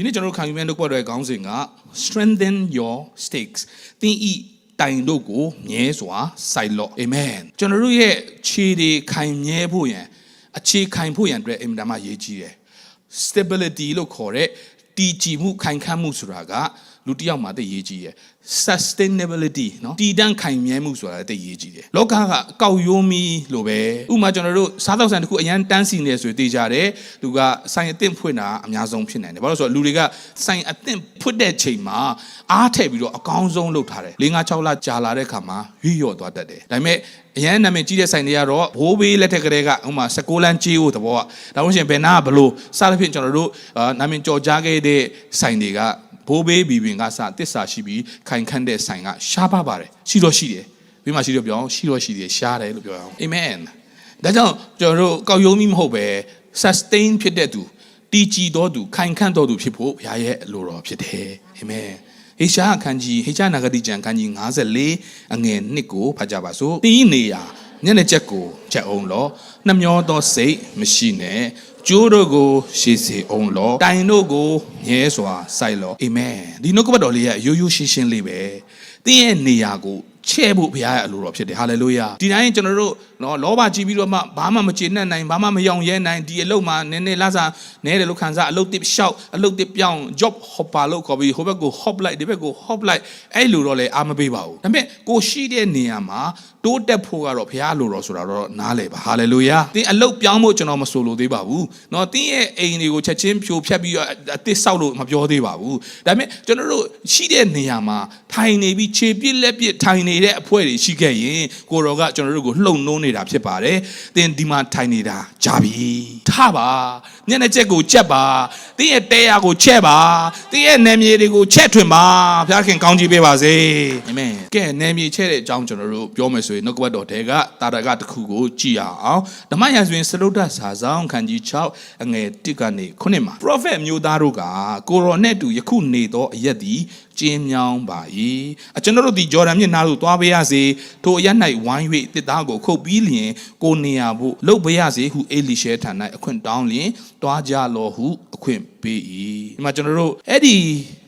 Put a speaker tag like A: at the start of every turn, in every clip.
A: ဒီနေ့ကျွန်တော်တို့ခံယူမယ့်နှုတ်ဘတ်တော်ရဲ့ခေါင်းစဉ်က strengthen your stakes သင်ဤတိုင်တို့ကိုမြဲစွာစိုက်လော့အာမင်ကျွန်တော်တို့ရဲ့ခြေတွေခိုင်မြဲဖို့ရန်အခြေခိုင်ဖို့ရန်အတွက်အင်မတန်မှအရေးကြီးတယ် stability လို့ခေါ်တဲ့တည်ကြည်မှုခိုင်ခန့်မှုဆိုတာကလူတစ်ယောက်မှာတည်ရေးကြီးရယ် sustainability เนาะတည်တံ့ခိုင်မြဲမှုဆိုတာတည်ရေးကြီးတယ်လောကကအကောက်ရိုးမီလို့ပဲဥပမာကျွန်တော်တို့စားတော့ဆန်တစ်ခုအရန်တန်းစီနေဆိုတည်ကြတယ်သူကဆိုင်အသင့်ဖွင့်တာအများဆုံးဖြစ်နိုင်တယ်ဘာလို့လဲဆိုတော့လူတွေကဆိုင်အသင့်ဖွင့်တဲ့ချိန်မှာအားထည့်ပြီးတော့အကောင်းဆုံးလုပ်ထားတယ်၄၅6လကြာလာတဲ့ခါမှာရွေ့လျော့သွားတတ်တယ်ဒါပေမဲ့အရန်နာမည်ကြီးတဲ့ဆိုင်တွေကတော့ဘိုးဘေးလက်ထက်ကလေးကဥမာ16လမ်းကြီးဖို့သဘောကဒါမှမဟုတ်ရှင်ဘယ်နာကဘလို့စသဖြင့်ကျွန်တော်တို့အာနာမည်ကြော်ကြားခဲ့တဲ့ဆိုင်တွေကဘိုးဘေးဘီဘင်ကစတစ္ဆာရှိပြီး ခိုင်ခန့်တဲ့ဆိုင်ကရှားပါပါတယ်ရှိတော့ရှိတယ်ပြီးမှရှိတော့ပြောအောင်ရှိတော့ရှိတယ်ရှားတယ်လို့ပြောအောင်အာမင်ဒါကြောင့်ကျွန်တော်တို့ကောက်ရုံးမိမဟုတ်ပဲ sustain ဖြစ်တဲ့သူတည်ကြည်တော်သူခိုင်ခန့်တော်သူဖြစ်ဖို့ဘုရားရဲ့အလိုတော်ဖြစ်တယ်အာမင်ဟေရှာအခန်းကြီးဟေရှာနဂတိကျမ်းအခန်းကြီး54အငယ်1ကိုဖတ်ကြပါစို့။တင်းနေရာညနေချက်ကိုချက်အောင်လောနှမျောသောစိတ်မရှိနဲ့ ကျိုးတို့ကိုရှေ့စေအောင်လောတိုင်တို့ကိုမြဲစွာစိုက်လောအာမင်ဒီနှုတ်ကပတ်တော်လေးကရိုးရိုးရှင်းရှင်းလေးပဲတင်းရဲ့နေရာကိုချဲ့ဖို့ဘုရားရဲ့အလိုတော်ဖြစ်တယ်ဟာလေလုယာဒီတိုင်းကျွန်တော်တို့နော်လောဘကြီးပြီးတော့မှဘာမှမကျေနပ်နိုင်ဘာမှမယောင်ရဲနိုင်ဒီအလုပ်မှာနည်းနည်းလာစားနည်းတယ်လို့ခံစားအလုပ်တစ်လျှောက်အလုပ်တစ်ပြောင်း job hopper လို့ခေါ်ပြီးဟိုဘက်ကို hop လိုက်ဒီဘက်ကို hop လိုက်အဲ့လိုတော့လေအားမပေးပါဘူးဒါပေမဲ့ကိုရှိတဲ့နေရာမှာ တိုးတက်ဖို့ကတော့ဘုရားလိုတော်ဆိုတာတော့နားလေပါဟာလေလုယာသင်အလုပ်ပြောင်းဖို့ကျွန်တော်မဆိုလိုသေးပါဘူးเนาะသင်ရဲ့အိမ်တွေကိုချက်ချင်းဖြိုဖျက်ပြီးတော့အသစ်ဆောက်လို့မပြောသေးပါဘူးဒါပေမဲ့ကျွန်တော်တို့ရှိတဲ့နေရာမှာထိုင်နေပြီးခြေပြစ်လက်ပြစ်ထိုင်နေတဲ့အဖွဲ့တွေရှိခဲ့ရင်ကိုတော်ကကျွန်တော်တို့ကိုလှုံနှိုးနေတာဖြစ်ပါတယ်သင်ဒီမှာထိုင်နေတာကြာပြီထပါ မျက်နှာချက်ကိုချက်ပါသင်ရဲ့တဲရာကိုချက်ပါသင်ရဲ့နာမည်တွေကိုချက်ထွင်ပါဘုရားခင်ကောင်းချီးပေးပါစေအာမင်ကဲနာမည်ချက်တဲ့အကြောင်းကျွန်တော်တို့ပြောမယ်ဆိုရင်နှုတ်ကပတ်တော်တဲကတာရကတစ်ခုကိုကြည့်ရအောင်ဓမ္မရာဇဝင်စလုဒ္ဒစာဆောင်ခန်းကြီး6အငယ်1ကနေ9မှာ prophet မျိုးသားတို့ကကိုရောနဲ့တူယခုနေသောအရက်သည် ကျင်းမြောင်းပါ၏အကျွန်တော်တို့ဒီဂျော်ဒန်မြစ်နားသို့သွားပေးရစေထိုအရက်၌ဝိုင်း၍တစ်သားကိုခုတ်ပြီးလျင်ကိုနေရဖို့လှုပ်ပေးရစေဟုအေလိရှဲထံ၌အခွင့်တောင်းလျင်တွားကြလောဟုအခွင့်ပေး၏ဒီမှာကျွန်တော်တို့အဲ့ဒီ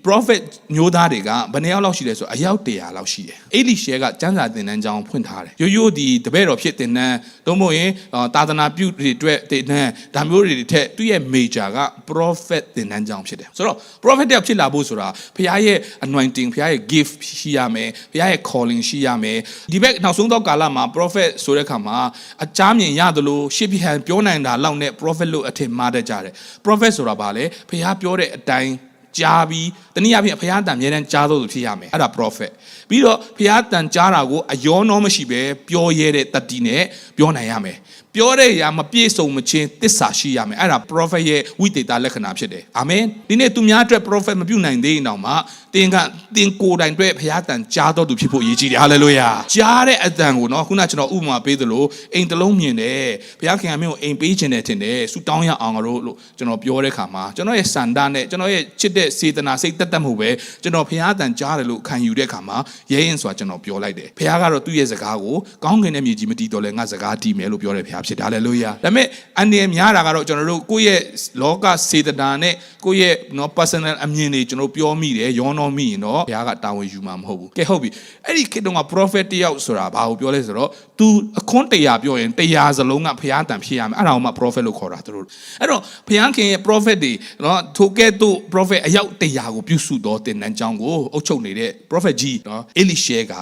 A: prophet မျိုးသားတွေကဘယ်နှယောက်လောက်ရှိလဲဆိုအယောက်100လောက်ရှိတယ်အေလိရှဲကစံစာသင်တန်းကျောင်းဖွင့်ထားတယ်ရိုးရိုးဒီတပည့်တော်ဖြစ်သင်တန်းသို့မဟုတ်ရင်အာသာသနာပြုတွေအတွက်သင်တန်းဒါမျိုးတွေထက်သူ့ရဲ့ major က prophet သင်တန်းကျောင်းဖြစ်တယ်ဆိုတော့ prophet တယောက်ဖြစ်လာဖို့ဆိုတာဖခင်ရဲ့ anointing ဖခင်ရဲ့ gift ရှိရမယ်ဖခင်ရဲ့ calling ရှိရမယ်ဒီဘက်နောက်ဆုံးတော့ကာလမှာ prophet ဆိုတဲ့ခါမှာအချားမြင်ရတယ်လို့ရှေ့ပြဟန်ပြောနိုင်တာလောက်နဲ့ prophet လို့အထင်မှားတတ်ကြတယ် prophet ဆိုတာဘာလဲဖခင်ပြောတဲ့အတိုင်း ကြားပြီးတနည်းအားဖြင့်ဘုရားတန်အမြဲတမ်းကြားသောသူဖြစ်ရမယ်အဲ့ဒါ prophet ပြီးတော့ဘုရားတန်ကြားတာကိုအယောနောမရှိပဲပြောရဲတဲ့တတိနဲ့ပြောနိုင်ရမယ် ပြောတဲ့ຢာမပြည့်စုံမချင်းတစ္ဆာရှိရမယ်အဲ့ဒါ prophet ရဲ့ဝိသေသလက္ခဏာဖြစ်တယ်အာမင်ဒီနေ့သူများအတွက် prophet မပြုတ်နိုင်သေးရင်တောင်မှသင်ကသင်ကိုယ်တိုင်အတွက်ဘုရားတန်ကြားတော်သူဖြစ်ဖို့အရေးကြီးတယ်ဟာလေလုယာကြားတဲ့အတန်ကိုနော်ခုနကျွန်တော်ဥပမာပေးသလိုအိမ်တစ်လုံးမြင်တယ်ဘုရားခင်ကမင်းကိုအိမ်ပေးခြင်းတယ်ထင်တယ်ဆူတောင်းရအောင်လို့လို့ကျွန်တော်ပြောတဲ့ခါမှာကျွန်တော်ရဲ့စန္ဒနဲ့ကျွန်တော်ရဲ့ချစ်တဲ့စေတနာစိတ်တက်တက်မှုပဲကျွန်တော်ဘုရားတန်ကြားတယ်လို့ခံယူတဲ့ခါမှာရဲရင်ဆိုတာကျွန်တော်ပြောလိုက်တယ်ဘုရားကတော့သူ့ရဲ့စကားကိုကောင်းကင်နဲ့မြေကြီးမတည်တော်လဲငါစကားတည်မယ်လို့ပြောတဲ့ဘုရားဖြစ်တယ်ဟာလေလုယာဒါပေမဲ့အန်ဒီယများတာကတော့ကျွန်တော်တို့ကိုယ့်ရဲ့လောကစေတနာနဲ့ကိုယ့်ရဲ့နော် personal အမြင်တွေကျွန်တော်ပြောမိတယ်ယောနောမိရင်တော့ဘုရားကတာဝန်ယူမှာမဟုတ်ဘူးကဲဟုတ်ပြီအဲ့ဒီခေတ်တုန်းက prophet တယောက်ဆိုတာဘာကိုပြောလဲဆိုတော့ तू အခွန်းတရားပြောရင်တရားစလုံးကဘုရားတန်ဖြစ်ရမယ်အဲ့ဒါကိုမှ prophet လို့ခေါ်တာသူတို့အဲ့တော့ဘုရားခင်ရဲ့ prophet တွေနော်ထိုကဲ့သို့ prophet အယောက်တရားကိုပြုစုတော်တင်နန်းကြောင်းကိုအုပ်ချုပ်နေတဲ့ prophet ကြီးနော်အေလိရှဲက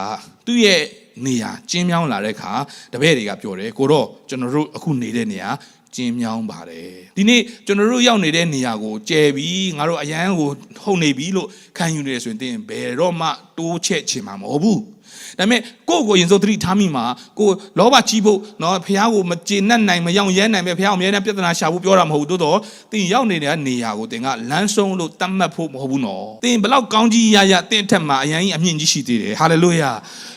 A: သူ့ရဲ့နေရာကျင်းမြောင်းလာတဲ့အခါတပည့်တွေကပြောတယ်ကိုတော့ကျွန်တော်တို့အခုနေတဲ့နေရာ ကျင်းမြောင်းပါတယ်ဒီနေ့ကျွန်တော်တို့ရောက်နေတဲ့နေရာကိုကျယ်ပြီးငါတို့အရန်ကိုဟုတ်နေပြီလို့ခံယူနေတယ်ဆိုရင်တင်ဘယ်တော့မှတိုးချက်ချင်မှာမဟုတ်ဘူးဒါပေမဲ့ကိုယ့်ကိုရင်စိုးသတိထားမိမှာကိုယ်လောဘကြီးဖို့เนาะဖះကိုမကျေနပ်နိုင်မရောက်ရဲနိုင်ပဲဖះကိုအမြဲတမ်းပြဿနာရှာဖို့ပြောတာမဟုတ်ဘူးတိုးတော့တင်ရောက်နေတဲ့နေရာကိုတင်ကလမ်းဆုံးလို့တတ်မှတ်ဖို့မဟုတ်ဘူးနော်တင်ဘလောက်ကောင်းကြီးရရတင်အထက်မှာအရင်ကြီးအမြင့်ကြီးရှိသေးတယ်ဟာလေလုယာ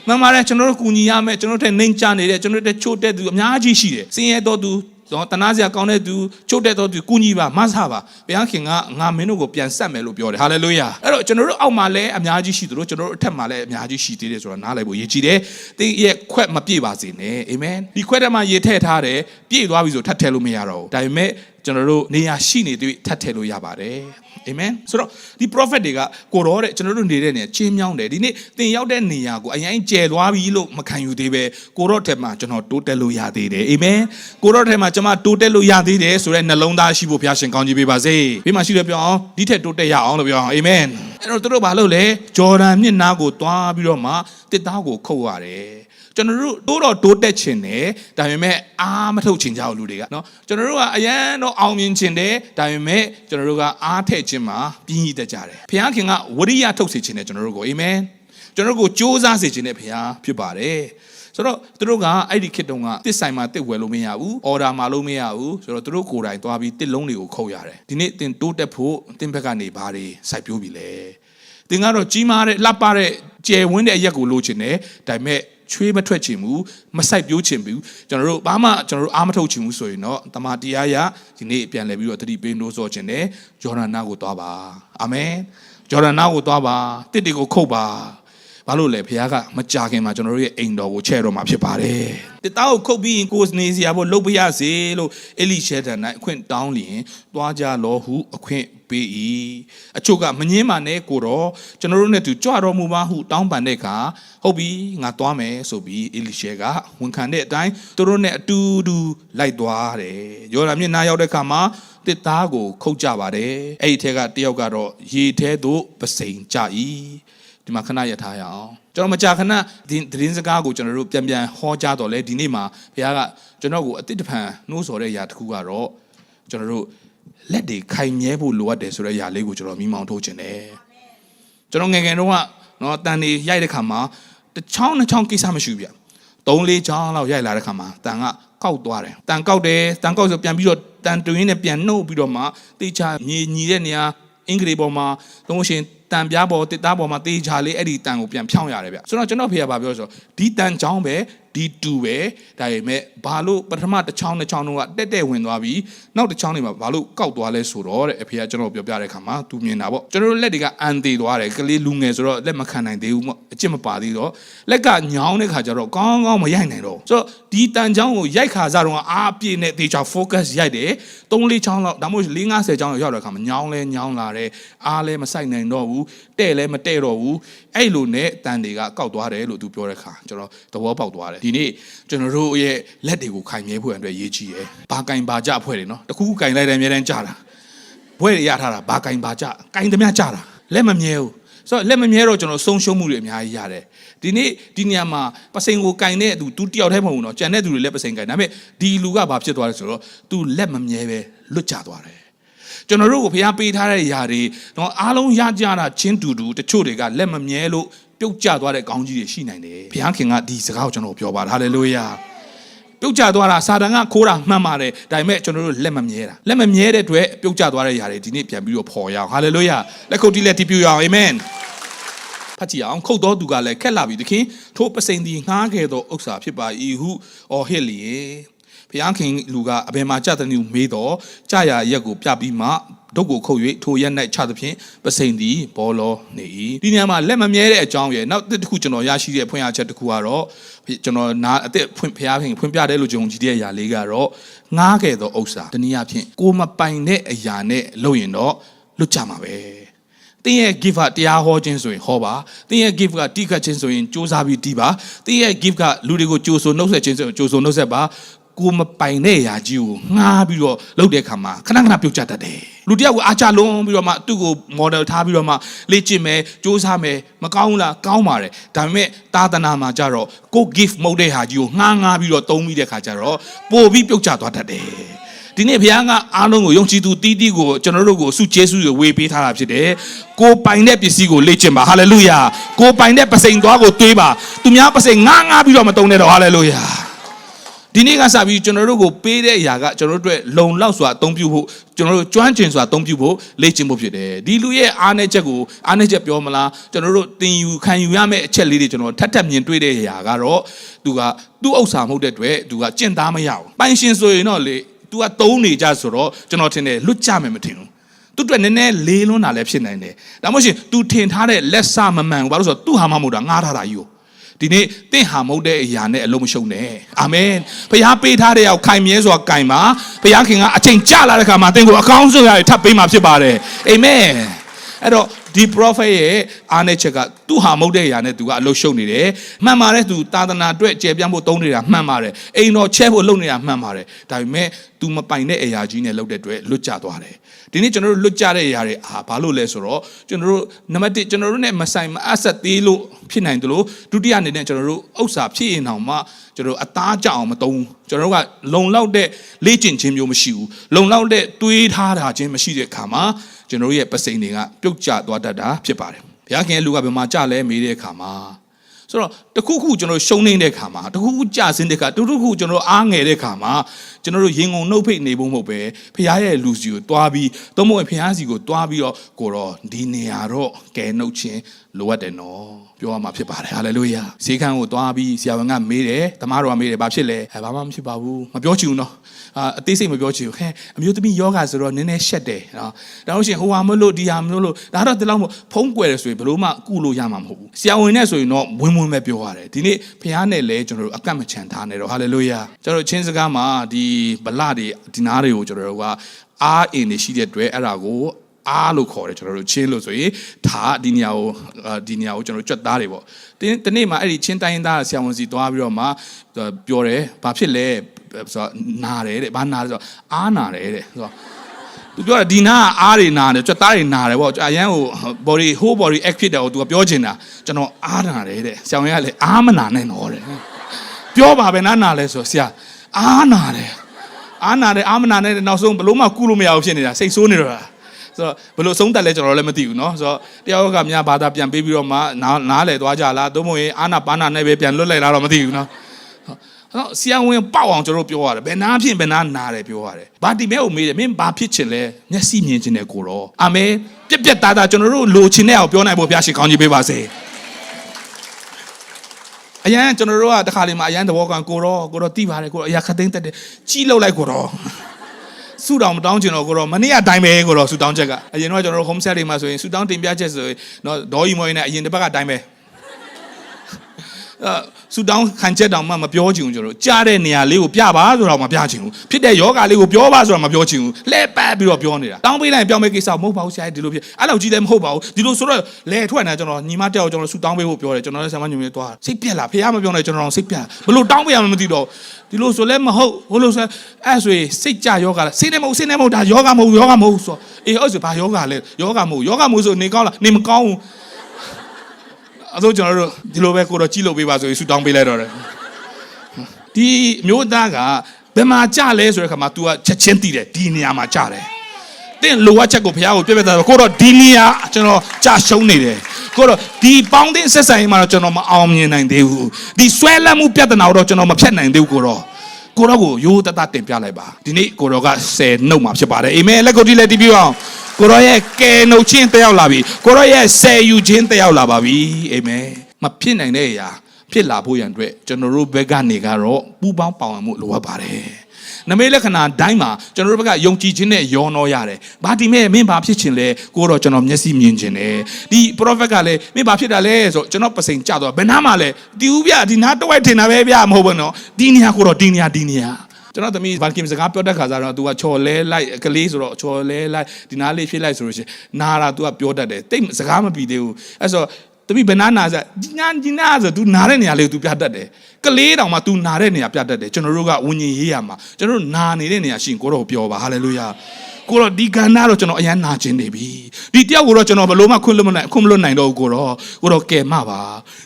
A: မှန်ပါတယ်ကျွန်တော်တို့ကူညီရမယ်ကျွန်တော်တို့ထက်နှိမ်ချနေတဲ့ကျွန်တော်တို့ထက်ချို့တဲ့သူအများကြီးရှိတယ်စင်ရဲတော်သူ တော့တနာစရာကောင်းတဲ့သူချုပ်တဲ့တော့သူကုညီပါမဆာပါဘုရားခင်ကငါမင်းတို့ကိုပြန်ဆက်မယ်လို့ပြောတယ်ဟာလေလုယာအဲ့တော့ကျွန်တော်တို့အောက်မှာလည်းအများကြီးရှိသလိုကျွန်တော်တို့အထက်မှာလည်းအများကြီးရှိသေးတယ်ဆိုတော့နားလည်ဖို့ရည်ကြည်တယ်တင်းရဲ့ခွက်မပြည့်ပါစေနဲ့အာမင်ဒီခွက်ထဲမှာရေထည့်ထားတယ်ပြည့်သွားပြီဆိုထပ်ထည့်လို့မရတော့ဘူးဒါပေမဲ့ကျွန်တော်တို့နေရာရှိနေတွေ့ထပ်ထည့်လို့ရပါတယ် အာမင်ဆိုတော့ဒီ prophet တွေကကိုရောတဲ့ကျွန်တော်တို့နေတဲ့နေရာချင်းမြောင်းတယ်ဒီနေ့သင်ရောက်တဲ့နေရာကိုအရင်ကျယ်သွားပြီလို့မခံယူသေးပဲကိုရောထဲမှာကျွန်တော်တိုးတက်လို့ရသေးတယ်အာမင်ကိုရောထဲမှာကျွန်မတိုးတက်လို့ရသေးတယ်ဆိုတဲ့နှလုံးသားရှိဖို့ဘုရားရှင်ကောင်းချီးပေးပါစေဘေးမှာရှိတယ်ပြောအောင်ဒီထက်တိုးတက်ရအောင်လို့ပြောအောင်အာမင်အဲ့တော့သူတို့ဘာလုပ်လဲဂျော်ဒန်မြစ်နားကိုတွားပြီးတော့မှတစ်သားကိုခုတ်ရတယ် ကျွန်တော်တို့တိုးတော့တိုးတက်ချင်တယ်ဒါပေမဲ့အားမထုတ်ချင်ကြဘူးလူတွေကနော်ကျွန်တော်တို့ကအရန်တော့အောင်မြင်ချင်တယ်ဒါပေမဲ့ကျွန်တော်တို့ကအားထည့်ခြင်းမှာပြင်းရည်တတ်ကြတယ်ဘုရားခင်ကဝရိယထုတ်စေခြင်းနဲ့ကျွန်တော်တို့ကိုအာမင်ကျွန်တော်တို့ကိုစ조사စေခြင်းနဲ့ဘုရားဖြစ်ပါတယ်ဆိုတော့သူတို့ကအဲ့ဒီခေတ်တုန်းကတစ်ဆိုင်မှာတစ်ဝယ်လို့မရဘူးအော်ဒါမှာလို့မရဘူးဆိုတော့သူတို့ကိုယ်တိုင်သွားပြီးတစ်လုံးတွေကိုခုတ်ရတယ်ဒီနေ့တင်တိုးတက်ဖို့တင်ဘက်ကနေဘာတွေစိုက်ပျိုးပြီလဲတင်ကတော့ကြီးမားတဲ့လှပတဲ့ကျယ်ဝန်းတဲ့အရက်ကိုလိုချင်တယ်ဒါပေမဲ့ ချွေးမထွက်ချင်ဘူးမဆိုင်ပြိုးချင်ဘူးကျွန်တော်တို့ဘာမှကျွန်တော်တို့အားမထုတ်ချင်ဘူးဆိုရင်တော့တမန်တရားရဒီနေ့ပြန်လဲပြီးတော့တတိပေးလို့ဆိုချင်တယ်ဂျော်ဒန်နာကိုသွားပါအာမင်ဂျော်ဒန်နာကိုသွားပါတစ်တွေကိုခုတ်ပါ ဘာလို့လဲဘုရားကမကြာခင်မှာကျွန်တော်တို့ရဲ့အိမ်တော်ကိုချဲ့တော့မှာဖြစ်ပါတယ်တစ်သားကိုခုတ်ပြီးရင်ကိုယ်နေစရာဖို့လုပ်ပြရစေလို့အေလိရှဲတန်၌အခွင့်တောင်းလျင်သွားကြလောဟုအခွင့်ပေး၏အချို့ကမငင်းပါနဲ့ကိုတော့ကျွန်တော်တို့နဲ့သူကြွတော်မူပါဟုတောင်းပန်တဲ့အခါဟုတ်ပြီငါသွားမယ်ဆိုပြီးအေလိရှဲကဝန်ခံတဲ့အတိုင်းသူတို့နဲ့အတူတူလိုက်သွားတယ်ယောနာမျက်နှာရောက်တဲ့အခါမှာတစ်သားကိုခုတ်ကြပါတယ်အဲ့ဒီထဲကတယောက်ကတော့ရေထဲသို့ပစိန်ကြ၏ ဒီမှာခဏရထားရအောင်ကျွန်တော်မကြာခဏဒီသတင်းစကားကိုကျွန်တော်တို့ပြန်ပြန်ဟောကြားတော့လဲဒီနေ့မှာဘုရားကကျွန်တော်ကိုအတိတ်တဖန်နှိုးဆော်တဲ့အရာတစ်ခုကတော့ကျွန်တော်တို့လက်တွေခိုင်မြဲဖို့လိုအပ်တယ်ဆိုတဲ့အရာလေးကိုကျွန်တော်မိမောင်းထုတ်ခြင်းတယ်ကျွန်တော်ငယ်ငယ်တုန်းကနော်တန်နေရိုက်တဲ့ခါမှာတစ်ချောင်းနှစ်ချောင်းကိစ္စမရှိဘူးဗျသုံးလေးချောင်းလောက်ရိုက်လာတဲ့ခါမှာတန်ကကောက်သွားတယ်တန်ကောက်တယ်တန်ကောက်ဆိုပြန်ပြီးတော့တန်တွင်းနဲ့ပြန်နှုတ်ပြီးတော့မှတေချာညီညီတဲ့နေရာအင်္ဂလိပ်ပေါ်မှာသုံးလို့ရှိရင် တန်ပြားပေါ်တစ်သားပေါ်မှာတေချာလေးအဲ့ဒီတန်ကိုပြန်ဖြောင်းရတယ်ဗျဆိုတော့ကျွန်တော်ဖေကဘာပြောဆိုဒီတန်ချောင်းပဲ ဒီတူပဲဒါပေမဲ့ဘာလို့ပထမတစ်ချောင်းတစ်ချောင်းတော့တက်တက်ဝင်သွားပြီးနောက်တစ်ချောင်းတွေမှာဘာလို့ကောက်သွားလဲဆိုတော့တဲ့အဖေကကျွန်တော်ပြောပြတဲ့ခါမှာသူမြင်တာပေါ့ကျွန်တော်တို့လက်တွေကအန်သေးသွားတယ်ကလေးလူငယ်ဆိုတော့လက်မခံနိုင်သေးဘူးပေါ့အကျင့်မပါသေးတော့လက်ကညောင်းတဲ့ခါကျတော့ကောင်းကောင်းမရိုက်နိုင်တော့ဆိုတော့ဒီတန်ချောင်းကိုရိုက်ခါစားတော့အားအပြည့်နဲ့တေချာ focus ရိုက်တယ်3 4ချောင်းလောက်ဒါမှမဟုတ်4 50ချောင်းရောက်တဲ့ခါမှာညောင်းလဲညောင်းလာတယ်အားလဲမဆိုင်နိုင်တော့ဘူးတဲ့လဲမတဲ့တော့ဘူးအဲ့လိုနဲ့တန်တွေကကောက်သွားတယ်လို့သူပြောတဲ့ခါကျွန်တော်သဘောပေါက်သွားတယ်ဒီနေ့ကျွန်တော်တို့ရဲ့လက်တွေကိုခိုင်မြဲဖို့အတွက်ရေးကြည့်ရယ်ဘာကင်ဘာကြဖွဲ့တယ်နော်တခုခုကင်လိုက်တယ်အများတန်းကြတာဘွဲတွေရထားတာဘာကင်ဘာကြကင်သမျှကြတာလက်မမြဲဘူးဆိုတော့လက်မမြဲတော့ကျွန်တော်ဆုံးရှုံးမှုတွေအများကြီးရတယ်ဒီနေ့ဒီနေရာမှာပစိန်ကိုကင်တဲ့သူသူတယောက်တည်းမဟုတ်ဘူးနော်ကြံတဲ့သူတွေလည်းပစိန်ကင်ဒါပေမဲ့ဒီလူကဘာဖြစ်သွားလဲဆိုတော့ तू လက်မမြဲပဲလွတ်ကျသွားတယ်ကျွန်တော်တို့ကိုဖျားပေးထားတဲ့ຢာတွေတော့အားလုံးရကြတာချင်းတူတူတချို့တွေကလက်မမြဲလို့ ပြုတ်ကျသွားတဲ့ကောင်းကြီးတွေရှိနိုင်တယ်ဘုရားခင်ကဒီစကားကိုကျွန်တော်ပြောပါဟာလေလုယာပြုတ်ကျသွားတာစာတန်ကခိုးတာမှန်ပါတယ်ဒါပေမဲ့ကျွန်တော်တို့လက်မမြဲတာလက်မမြဲတဲ့အတွက်ပြုတ်ကျသွားတဲ့ຢာတွေဒီနေ့ပြန်ပြီးတော့ပေါ်ရအောင်ဟာလေလုယာလက်ခုပ်တီးလက်တီးပြရအောင်အာမင်ဖတ်ကြည့်အောင်ခုတ်တော်သူကလည်းခက်လာပြီသခင်ထိုပစိန်ဒီငှားခဲ့သောဥစ္စာဖြစ်ပါ၏ဟုအော်ဟစ်လျင်ဘုရားခင်လူကအဘယ်မှာကြတဲ့နည်းမေးတော့ကြာရရက်ကိုပြပြီးမှ ဒုတ်ကိုခုတ်၍ထိုရက်၌ချသဖြင့်ပစိန်သည်ဘောလောနေ၏ဒီနေရာမှာလက်မမြဲတဲ့အကြောင်းရယ်နောက်တစ်ခုကျွန်တော်ရရှိတဲ့ဖွင့်ရချက်တစ်ခုကတော့ကျွန်တော်နာအသက်ဖွင့်ဘုရားခင်ဖွင့်ပြတယ်လို့ဂျုံကြည့်တဲ့အရာလေးကတော့ငားခဲ့သောဥစ္စာတနည်းအားဖြင့်ကိုမပိုင်တဲ့အရာနဲ့လုပ်ရင်တော့လွတ်ကြမှာပဲတင်းရဲ့ gift ကတရားဟောခြင်းဆိုရင်ဟောပါတင်းရဲ့ gift ကတိခတ်ခြင်းဆိုရင်စူးစမ်းပြီးတီးပါတင်းရဲ့ gift ကလူတွေကိုကြိုးဆိုနှုတ်ဆက်ခြင်းဆိုရင်ကြိုးဆိုနှုတ်ဆက်ပါကိုမပိုင်တဲ့ရာကြီးကိုငှားပြီးတော့လုပ်တဲ့အခါမှာခဏခဏပြုတ်ကျတတ်တယ် လူတယောက်ကိုအားချလုံးပြီးတော့မှသူ့ကို model ထားပြီးတော့မှလေ့ကျင့်မယ်စူးစမ်းမယ်မကောင်းဘူးလားကောင်းပါတယ်ဒါပေမဲ့တာသနာမှာကြတော့ကို gift မဟုတ်တဲ့ဟာကြီးကိုငှားငှားပြီးတော့သုံးပြီးတဲ့အခါကျတော့ပို့ပြီးပြုတ်ကျသွားတတ်တယ်ဒီနေ့ဘုရားကအားလုံးကိုယုံကြည်သူတီးတီးကိုကျွန်တော်တို့ကိုဆုကျေးဇူးတွေဝေပေးထားတာဖြစ်တယ်။ကိုပိုင်တဲ့ပစ္စည်းကိုလေ့ကျင့်ပါဟာလေလုယာ။ကိုပိုင်တဲ့ပစိန်သွားကိုတွေးပါ။သူများပစိန်ငားငားပြီးတော့မတုံနဲ့တော့ဟာလေလုယာ။ ဒီနေ့ကစပြီးကျွန်တော်တို့ကိုပေးတဲ့အရာကကျွန်တော်တို့အတွက်လုံလောက်စွာအသုံးပြုဖို့ကျွန်တော်တို့ကျွမ်းကျင်စွာအသုံးပြုဖို့လေ့ကျင့်ဖို့ဖြစ်တယ်။ဒီလူရဲ့အားနည်းချက်ကိုအားနည်းချက်ပြောမလားကျွန်တော်တို့တင်ယူခံယူရမယ့်အချက်လေးတွေကျွန်တော်ထပ်ထပ်မြင်တွေ့တဲ့အရာကတော့သူကသူ့ဥစ္စာမဟုတ်တဲ့အတွက်သူကကျင့်သားမရဘူး။ပိုင်ရှင်ဆိုရင်တော့လေ तू ကသုံးနေကြဆိုတော့ကျွန်တော်ထင်တယ်လွတ်ကြမယ်မထင်ဘူးသူ့အတွက်နည်းနည်းလေးလွန်းတာလည်းဖြစ်နိုင်တယ်ဒါမှမဟုတ်ရှင် तू ထင်ထားတဲ့လက်စမမှန်ဘူးဘာလို့ဆိုတော့သူ့ဟာမမဟုတ်တာငားထားတာယူ ဒီနေ့တင့်ဟာမဟုတ်တဲ့အရာနဲ့အလုံးမရှုံနဲ့အာမင်ဖခင်ပေးထားတဲ့အောင်ခိုင်မြဲစွာကင်ပါဖခင်ခင်ကအချိန်ကြလာတဲ့ခါမှာတင့်ကိုအကောင်းဆုံးရထပ်ပေးမှာဖြစ်ပါတယ်အာမင်အဲ့တော့ဒီ prophet ရဲ့အားနဲ့ချက်ကသူ့ဟာမဟုတ်တဲ့အရာနဲ့သူကအလုံးရှုံနေတယ်မှန်ပါတယ်သူသာသနာအတွက်ကျေပြန့်ဖို့တုံးနေတာမှန်ပါတယ်အိမ်တော်ချဲဖို့လုပ်နေတာမှန်ပါတယ်ဒါပေမဲ့ तू မပိုင်တဲ့အရာကြီးနဲ့လုပ်တဲ့အတွက်လွတ်ကျသွားတယ် ဒီနေ့ကျွန်တော်တို့လွတ်ကျတဲ့အရာတွေအာဘာလို့လဲဆိုတော့ကျွန်တော်တို့နံပါတ်1ကျွန်တော်တို့ ਨੇ မဆိုင်မအဆက်သေးလို့ဖြစ်နိုင်တယ်လို့ဒုတိယအနေနဲ့ကျွန်တော်တို့ဥစ္စာဖြစ်ရင်အောင်မှကျွန်တော်တို့အသားကြအောင်မသုံးဘူးကျွန်တော်တို့ကလုံလောက်တဲ့လေ့ကျင့်ခြင်းမျိုးမရှိဘူးလုံလောက်တဲ့တွေးထားတာခြင်းမရှိတဲ့အခါမှာကျွန်တော်တို့ရဲ့ပစိန်တွေကပြုတ်ကျသွားတတ်တာဖြစ်ပါတယ်ဘုရားခင်ရဲ့လူကဘယ်မှာကြလဲမေးတဲ့အခါမှာ ဆိုတော့တခုခုကျွန်တော်တို့ရှုံးနေတဲ့ခါမှာတခုခုကြာစင်းတဲ့ခါတခုခုကျွန်တော်တို့အားငယ်တဲ့ခါမှာကျွန်တော်တို့ရင်ငုံနှုတ်ဖိတ်နေဖို့မဟုတ်ပဲဖခင်ရဲ့လူစီကိုတွားပြီးသုံးဖို့ဖခင်စီကိုတွားပြီးတော့ကိုတော့ဒီနေရာတော့ကဲနှုတ်ခြင်းလိုအပ်တယ်နော် ပြောရမှာဖြစ်ပါတယ်ဟာလေလုယာဈေးခန်းကိုတွားပြီးဆရာဝန်ကမေးတယ်တမားတော်ကမေးတယ်ဘာဖြစ်လဲအဲဘာမှမဖြစ်ပါဘူးမပြောချင်ဘူးနော်အာအသေးစိတ်မပြောချင်ဘူးခဲအမျိုးသမီးယောဂဆိုတော့နည်းနည်းရှက်တယ်နော်ဒါလို့ရှိရင်ဟိုဟာမလို့ဒီဟာမလို့လို့ဒါတော့ဒီလောက်မို့ဖုံးကွယ်တယ်ဆိုရင်ဘယ်လို့မှကုလို့ရမှာမဟုတ်ဘူးဆရာဝန်နဲ့ဆိုရင်တော့ဝင်းဝင်းပဲပြောရတယ်ဒီနေ့ဖခင်နဲ့လည်းကျွန်တော်တို့အကန့်မချန်ထားနေတော့ဟာလေလုယာကျွန်တော်တို့ချင်းစကားမှာဒီဗလတွေဒီနားတွေကိုကျွန်တော်တို့ကအားအင်နေရှိတဲ့အတွက်အဲ့ဒါကို အားလို့ခေါ်တယ်ကျွန်တော်တို့ချင်းလို့ဆိုရင်ဒါဒီနေရာကိုအာဒီနေရာကိုကျွန်တော်တို့ကြွက်သားတွေပေါ့တင်းဒီနေ့မှာအဲ့ဒီချင်းတိုင်းသားဆရာဝန်စီသွားပြီးတော့မှပြောတယ်ဘာဖြစ်လဲဆိုတော့နာတယ်တဲ့ဘာနာလဲဆိုတော့အားနာတယ်တဲ့ဆိုတော့သူပြောတာဒီနာကအားတွေနာတယ်ကြွက်သားတွေနာတယ်ပေါ့အရန်ဟို body whole body act ဖြစ်တယ်ဟိုသူကပြောချင်တာကျွန်တော်အားနာတယ်တဲ့ဆရာဝန်ကလည်းအားမနာနဲ့တော့တဲ့ပြောပါပဲနာနာလဲဆိုတော့ဆရာအားနာတယ်အားနာတယ်အားမနာနဲ့နောက်ဆုံးဘလို့မှကုလို့မရဘူးဖြစ်နေတာစိတ်ဆိုးနေတော့တာ ဆိုတော့ဘယ်လိုဆုံးသက်လဲကျွန်တော်လည်းမသိဘူးเนาะဆိုတော့တယောက်ကများဘာသာပြန်ပေးပြီးတော့မှနားနားလဲသွားကြလားသို့မဟုတ်ရင်အာနာပါနာနဲ့ပဲပြန်လွတ်လိုက်လားတော့မသိဘူးเนาะဟုတ်ဆရာဝန်ပေါက်အောင်ကျွန်တော်ပြောရတယ်ဘယ်နာဖြစ်ဘယ်နာနာတယ်ပြောရတယ်ဘာတိမဲကိုမေးတယ်မင်းဘာဖြစ်ချင်လဲမျက်စိမြင်ချင်တယ်ကိုတော့အာမင်ပြက်ပြက်သားသားကျွန်တော်တို့လိုချင်တဲ့အောင်ပြောနိုင်ဖို့ဘုရားရှင်ကောင်းကြီးပေးပါစေအရန်ကျွန်တော်တို့ကတခါလေမှအရန်သဘောကကိုတော့ကိုတော့တိပါတယ်ကိုတော့အရာခသိန်းတက်တယ်ကြီးလောက်လိုက်ကိုတော့ ဆူတောင်းမတောင်းချင်တော့ကိုတော့မနေ့ကအတိုင်းပဲကိုတော့ဆူတောင်းချက်ကအရင်တော့ကျွန်တော်တို့ home set တွေမှာဆိုရင်ဆူတောင်းတင်ပြချက်ဆိုရင်တော့ဒေါ်ကြီးမွေးနဲ့အရင်တစ်ပတ်ကအတိုင်းပဲအဲ ဆူတောင်းခံချက်တောင်မှမပြောချင်ဘူးကျွန်တော်တို့ကြားတဲ့နေရာလေးကိုပြပါဆိုတော့မပြချင်ဘူးဖြစ်တဲ့ယောဂလေးကိုပြောပါဆိုတော့မပြောချင်ဘူးလှည့်ပတ်ပြီးတော့ပြောနေတာတောင်းပေးလိုက်ပြောင်းပေးကိစ္စမဟုတ်ပါဘူးဆရာဒီလိုဖြစ်အဲ့လောက်ကြီးလည်းမဟုတ်ပါဘူးဒီလိုဆိုတော့လဲထွက်နေတာကျွန်တော်ညီမတယောက်ကျွန်တော်ဆူတောင်းပေးဖို့ပြောတယ်ကျွန်တော်လည်းဆရာမညွှန်ရေးသွားစိတ်ပြက်လာဖေမပြောနဲ့ကျွန်တော်စိတ်ပြက်ဘလို့တောင်းပေးရမှမသိတော့ဒီလိုဆိုလည်းမဟုတ်ဟိုလိုဆိုအဲ့ဆိုရင်စိတ်ကြယောဂလားစိတ်နဲ့မဟုတ်စိတ်နဲ့မဟုတ်ဒါယောဂမဟုတ်ယောဂမဟုတ်ဆိုအေးဟုတ်ဆိုဘာယောဂလဲယောဂမဟုတ်ယောဂမဟုတ်ဆိုနေကောင်းလားနေမကောင်းဘူး အဲ့တော့ကျွန်တော်တို့ဒီလိုပဲကိုတော့ကြည့်လို့ပေးပါဆိုရင်ဆူတောင်းပေးလိုက်တော့တယ်ဒီမျိုးသားကဘယ်မှာကြလဲဆိုတဲ့ခါမှာ तू ကချက်ချင်းတည်တယ်ဒီနေရာမှာကြတယ်တဲ့လိုအပ်ချက်ကိုဘုရားကိုပြည့်ပြည့်သားကိုတော့ဒီနေရာကျွန်တော်ကြာရှုံးနေတယ်ကိုတော့ဒီပေါင်းတဲ့ဆက်ဆံရေးမှာတော့ကျွန်တော်မအောင်မြင်နိုင်သေးဘူးဒီဆွဲလန်းမှုပြဿနာကိုတော့ကျွန်တော်မဖြတ်နိုင်သေးဘူးကိုတော့ကိုတော့ကိုရိုးတတတင်ပြလိုက်ပါဒီနေ့ကိုတော့က10နှုတ်မှာဖြစ်ပါတယ်အာမင်လက်ကိုတီးလက်တီးပြအောင် ကိုတော့ရဲ့ကယ်နှုတ်ခြင်းတက်ရောက်လာပြီကိုတော့ရဲ့ဆယ်ယူခြင်းတက်ရောက်လာပါပြီအာမင်မဖြစ်နိုင်တဲ့အရာဖြစ်လာဖို့ရန်အတွက်ကျွန်တော်တို့ဘက်ကနေကတော့ပူပေါင်းပါဝင်မှုလိုအပ်ပါတယ်နမိတ်လက္ခဏာတိုင်းမှာကျွန်တော်တို့ဘက်ကယုံကြည်ခြင်းနဲ့ယောနောရတယ်။ဘာဒီမဲ့မင်းဘာဖြစ်ခြင်းလဲကိုတော့ကျွန်တော်မျက်စိမြင်ခြင်းတယ်။ဒီ prophet ကလည်းမင်းဘာဖြစ်တာလဲဆိုကျွန်တော်ပစိန်ကြတော့ဘယ်နားမှာလဲဒီဦးပြဒီနားတဝက်ထင်တာပဲဗျမဟုတ်ဘူးနော်။ဒီနေရာကိုတော့ဒီနေရာဒီနေရာ ကျွန်တော်သမီးဘာကင်စကားပြောတဲ့ခါကျတော့ तू ကချော်လဲလိုက်ကလေးဆိုတော့ချော်လဲလိုက်ဒီနားလေးဖြစ်လိုက်ဆိုလို့ရှိရင်နားတာ तू ကပြောတတ်တယ်တိတ်စကားမပြီးသေးဘူးအဲ့ဆို တပိဘယ်နာနာဆိုဒီညာဒီနာဆို तू နားတဲ့နေရာလေးကို तू ပြတတ်တယ်ကလေးတောင်မှ तू နားတဲ့နေရာပြတတ်တယ်ကျွန်တော်တို့ကဝิญဉ်ရေးရမှာကျွန်တော်တို့နာနေတဲ့နေရာရှိရင်ကိုတော့ပြောပါဟာလေလုယာကိုတော့ဒီကဏ္ဍတော့ကျွန်တော်အရန်နာကျင်နေပြီဒီတယောက်ကိုတော့ကျွန်တော်ဘယ်လို့မှခွင့်လွတ်မနိုင်ခွင့်မလွတ်နိုင်တော့ဘူးကိုတော့ကိုတော့ကဲမပါ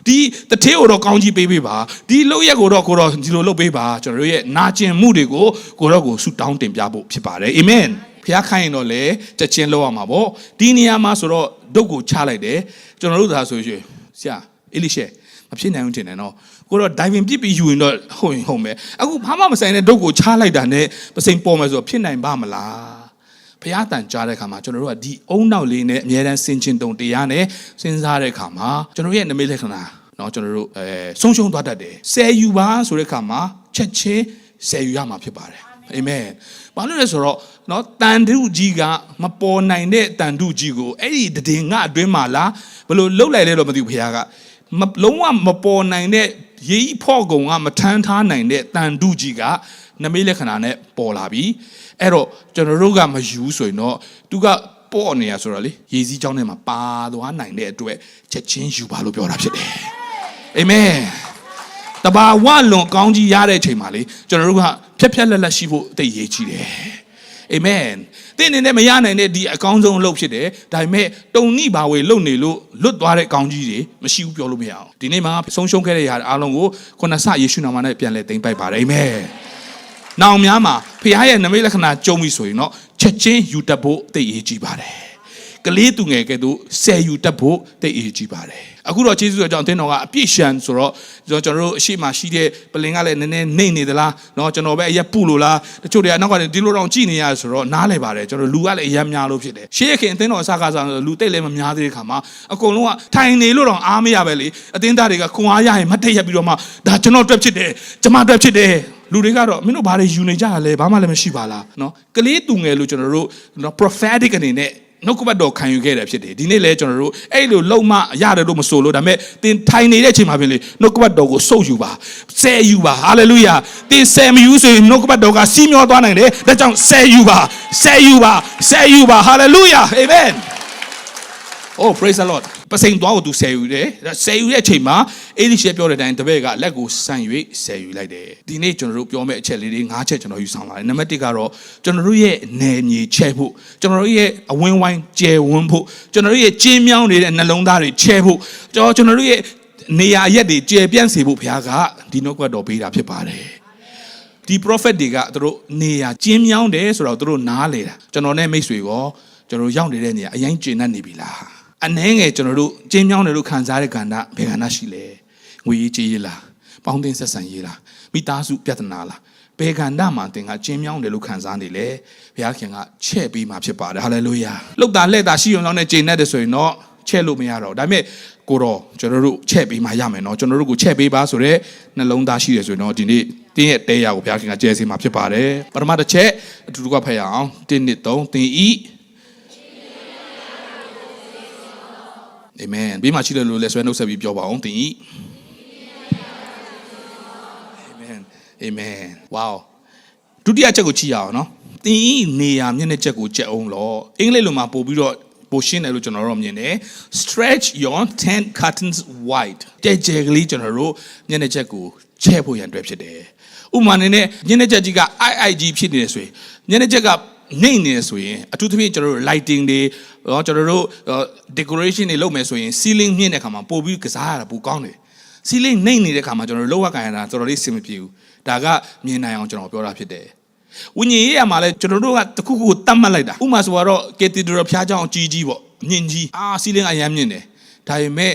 A: ဒီတထေးကိုတော့ကောင်းကြီးပေးပေးပါဒီလောက်ရက်ကိုတော့ကိုတော့ဒီလိုလုပ်ပေးပါကျွန်တော်တို့ရဲ့နာကျင်မှုတွေကိုကိုတော့ကိုဆုတောင်းတင်ပြဖို့ဖြစ်ပါတယ်အာမင် ဖျားခိုင်းရင်တော့လေချက်ချင်းလောက်ရမှာပေါ့ဒီနေရာမှာဆိုတော့ဒုတ်ကိုချလိုက်တယ်ကျွန်တော်တို့သာဆိုရှင်ဆရာအေလိရှေမဖြစ်နိုင်ဘူးထင်တယ်နော်ကိုတော့ diving ပြစ်ပြီးယူရင်တော့ဟုတ်ရင်ဟုတ်မယ်အခုဘာမှမဆိုင်တဲ့ဒုတ်ကိုချလိုက်တာနဲ့ပစိန်ပေါ်မယ်ဆိုတော့ဖြစ်နိုင်ပါမလားဖះတန်ကြားတဲ့ခါမှာကျွန်တော်တို့ကဒီအုံနောက်လေးနဲ့အမြဲတမ်းစင်ချင်တုံတရားနဲ့စဉ်းစားတဲ့ခါမှာကျွန်တော်ရဲ့နမိတ်လက္ခဏာเนาะကျွန်တော်တို့အဲဆုံးရှုံးသွားတတ်တယ်ဆယ်ယူပါဆိုတဲ့ခါမှာချက်ချင်းဆယ်ယူရမှာဖြစ်ပါတယ်အာမင် ဘာလို့လဲဆိုတော့နော်တန်တုကြီးကမပေါ်နိုင်တဲ့တန်တုကြီးကိုအဲ့ဒီတည်ငါအတွင်းမှာလားဘလို့လှုပ်လိုက်လဲတော့မသိဘူးဖခင်ကလုံးဝမပေါ်နိုင်တဲ့ရေဤဖော့ကုံကမထမ်းထားနိုင်တဲ့တန်တုကြီးကနမိတ်လက္ခဏာနဲ့ပေါ်လာပြီအဲ့တော့ကျွန်တော်တို့ကမယူဆိုရင်တော့သူကပေါ်နေရဆိုတော့လေရေစည်းကြောင်းထဲမှာပါသွားနိုင်တဲ့အတွက်ချက်ချင်းယူပါလို့ပြောတာဖြစ်တယ်အာမင် တဘာဝလွန်ကောင်းကြီးရတဲ့အချိန်မှာလေကျွန်တော်တို့ကဖြက်ဖြက်လက်လက်ရှိဖို့အသိရေးကြီးတယ်အာမင်တင်းနေနဲ့မရနိုင်တဲ့ဒီအကောင်းဆုံးအလုပ်ဖြစ်တယ်ဒါပေမဲ့တုံနိဘာဝေလုပ်နေလို့လွတ်သွားတဲ့ကောင်းကြီးတွေမရှိဘူးပြောလို့မရအောင်ဒီနေ့မှာဆုံးရှုံးခဲ့တဲ့ຢာအားလုံးကိုခုနဆယေရှုနာမနဲ့ပြန်လဲသိမ့်ပိုက်ပါတယ်အာမင်နောင်များမှာဖခင်ရဲ့နမိတ်လက္ခဏာကြုံပြီဆိုရင်တော့ချက်ချင်းယူတတ်ဖို့သိရေးကြည့်ပါတယ် ကလေးသူငယ်ကဲ့သို့ဆယ်ယူတတ်ဖို့သိရေးကြည့်ပါတယ်အခုတော့ကျေးဇူးတော်ကြောင့်အသင်းတော်ကအပြည့်ရှံဆိုတော့ကျွန်တော်တို့အရှိမရှိတဲ့ပလင်ကလည်းနည်းနည်းနှိမ့်နေသလားเนาะကျွန်တော်ပဲအရက်ပုလို့လားတချို့တွေကနောက်ကဒီလိုတော့ကြည်နေရဆိုတော့နားလဲပါတယ်ကျွန်တော်လူကလည်းအရက်များလို့ဖြစ်တယ်ရှေးခင်အသင်းတော်အစကားဆိုလူတိတ်လည်းမများသေးတဲ့ခါမှာအကုန်လုံးကထိုင်နေလို့တော့အားမရပဲလေအသင်းသားတွေကခွန်အားရရင်မတ်တက်ရက်ပြီးတော့မှဒါကျွန်တော်အတွက်ဖြစ်တယ်ကျွန်မအတွက်ဖြစ်တယ်လူတွေကတော့မင်းတို့ဘာတွေယူနေကြရလဲဘာမှလည်းမရှိပါလားเนาะကလေးသူငယ်လို့ကျွန်တော်တို့เนาะ prophetic အနေနဲ့ နှုတ်ကပတ်တော်ခံယူခဲ့တယ်ဖြစ်တယ်ဒီနေ့လဲကျွန်တော်တို့အဲ့လိုလုံမရတယ်လို့မဆိုလို့ဒါပေမဲ့သင်ထိုင်နေတဲ့အချိန်မှာပြင်လေနှုတ်ကပတ်တော်ကိုစုပ်ယူပါဆဲယူပါဟာလေလုယာသင်ဆဲမယူဆိုရင်နှုတ်ကပတ်တော်ကစီးမျောသွားနိုင်တယ်ဒါကြောင့်ဆဲယူပါဆဲယူပါဆဲယူပါဟာလေလုယာအာမင် Oh praise the Lord ပစိန်သွားကိုသူဆယ်ယူတယ်ဆယ်ယူတဲ့အချိန်မှာအေလိရှေပြောတဲ့အတိုင်းတပည့်ကလက်ကိုဆန့်၍ဆယ်ယူလိုက်တယ်ဒီနေ့ကျွန်တော်တို့ပြောမယ့်အချက်လေးတွေ၅ချက်ကျွန်တော်ယူဆောင်လာတယ်နံပါတ်1ကတော့ကျွန်တော်တို့ရဲ့နယ်မြေချဲ့ဖို့ကျွန်တော်တို့ရဲ့အဝင်းဝိုင်းကျယ်ဝန်းဖို့ကျွန်တော်တို့ရဲ့ကျင်းမြောင်းနေတဲ့နှလုံးသားတွေချဲ့ဖို့ကျွန်တော်ကျွန်တော်တို့ရဲ့နေရာရက်တွေကျယ်ပြန့်စေဖို့ဘုရားကဒီနှုတ်ကပတ်တော်ပေးတာဖြစ်ပါတယ်ဒီ prophet တွေကသူတို့နေရာကျင်းမြောင်းတယ်ဆိုတော့သူတို့နားလေတာကျွန်တော်နဲ့မိတ်ဆွေရောကျွန်တော်ရောက်နေတဲ့နေရာအရင်ကျဉ်တ်နေပြီလား အနှဲငယ်ကျွန်တော်တို့ကျင်းမြောင်းတယ်လို့ခံစားတဲ့ကဏ္ဍဘယ်ကဏ္ဍရှိလဲငွေရေးကြေးရေးလားပေါင်းတင်ဆက်ဆံရေးလားမိသားစုပြဿနာလားဘယ်ကဏ္ဍမှာသင်ကကျင်းမြောင်းတယ်လို့ခံစားနေလဲဘုရားခင်ကချဲ့ပေးမှာဖြစ်ပါတယ်ဟာလေလုယာလောက်တာလှဲ့တာရှိုံလောက်နဲ့ကျင့်တတ်တယ်ဆိုရင်တော့ချဲ့လို့မရတော့ဒါပေမဲ့ကိုတော့ကျွန်တော်တို့ချဲ့ပေးမှရမယ်เนาะကျွန်တော်တို့ကိုချဲ့ပေးပါဆိုတော့နှလုံးသားရှိတယ်ဆိုရင်တော့ဒီနေ့တင်းရဲ့တဲရကိုဘုရားခင်ကကျဲစေမှာဖြစ်ပါတယ်ပထမတစ်ချက်အတူတူကဖတ်ရအောင်တင်းနှစ်သုံးတင်းဤ အာမင်ဘေးမှာရှိတဲ့လူလည်းဆွဲနှုတ်ဆက်ပြီးပြောပါအောင်တင်းဤအာမင်အာမင်ဝေါဒုတိယချက်ကိုကြည့်ရအောင်နော်တင်းဤနေရာမျက်နှာချက်ကိုကြက်အောင်လို့အင်္ဂလိပ်လိုမှာပို့ပြီးတော့ပိုရှင်းတယ်လို့ကျွန်တော်တို့မြင်တယ် stretch your 10 curtains wide ကြဲကြဲကလေးကျွန်တော်တို့မျက်နှာချက်ကိုချဲ့ဖို့ရန်အတွက်ဖြစ်တယ်ဥပမာအနေနဲ့မျက်နှာချက်ကြီးက IIG ဖြစ်နေတယ်ဆိုရင်မျက်နှာချက်က နေနေတယ်ဆိုရင်အထူးသဖြင့်ကျွန်တော်တို့ lighting တွေဟောကျွန်တော်တို့ decoration တွေလုပ်မယ်ဆိုရင် ceiling မြင့်တဲ့ခါမှာပို့ပြီးကစားရတာပိုကောင်းတယ် ceiling နှိမ့်နေတဲ့ခါမှာကျွန်တော်တို့လောက်ရကန်ရတာတော်တော်လေးအဆင်မပြေဘူးဒါကမြင်နိုင်အောင်ကျွန်တော်ပြောတာဖြစ်တယ်ဝိညာဉ်ရေးရမှာလဲကျွန်တော်တို့ကတခုခုကိုတတ်မှတ်လိုက်တာဥပမာဆိုတော့ cathedral ဖျားเจ้าအကြီးကြီးပေါ့မြင့်ကြီးအာ ceiling အရမ်းမြင့်တယ်ဒါပေမဲ့